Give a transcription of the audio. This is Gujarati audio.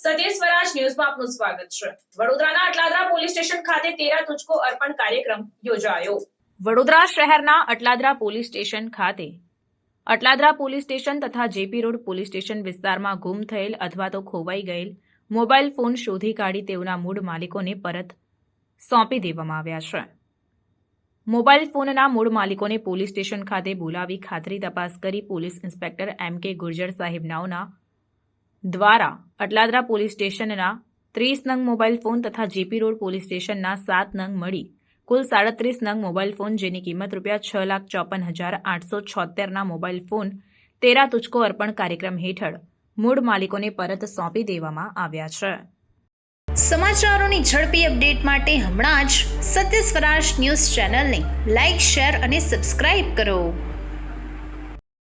સ્વરાજ ન્યૂઝમાં આપનું સ્વાગત છે. વડોદરાના અટલાદરા પોલીસ સ્ટેશન ખાતે તેરા તુચકો અર્પણ કાર્યક્રમ યોજાયો. વડોદરા શહેરના અટલાદરા પોલીસ સ્ટેશન ખાતે અટલાદરા પોલીસ સ્ટેશન તથા જેપી રોડ પોલીસ સ્ટેશન વિસ્તારમાં ગુમ થયેલ અથવા તો ખોવાઈ ગયેલ મોબાઈલ ફોન શોધી કાઢી તેઓના મૂળ માલિકોને પરત સોંપી દેવામાં આવ્યા છે. મોબાઈલ ફોનના મૂળ માલિકોને પોલીસ સ્ટેશન ખાતે બોલાવી ખાતરી તપાસ કરી પોલીસ ઇન્સ્પેક્ટર એમ કે ગુર્જર સાહેબ નાઓના દ્વારા અટલાદરા પોલીસ સ્ટેશનના ત્રીસ નંગ મોબાઈલ ફોન તથા જેપી રોડ પોલીસ સ્ટેશનના સાત નંગ મળી. કુલ સાડત્રીસ નંગ મોબાઈલ ફોન જેની કિંમત રૂપિયા છ લાખ ચોપન હજાર આઠસો છોતેરના મોબાઈલ ફોન તેરા તુચકો અર્પણ કાર્યક્રમ હેઠળ મૂળ માલિકોને પરત સોંપી દેવામાં આવ્યા છે. સમાચારોની ઝડપી અપડેટ માટે હમણાં જ સત્ય સ્વરાજ ન્યૂઝ ચેનલને લાઇક શેર અને સબસ્ક્રાઇબ કરો.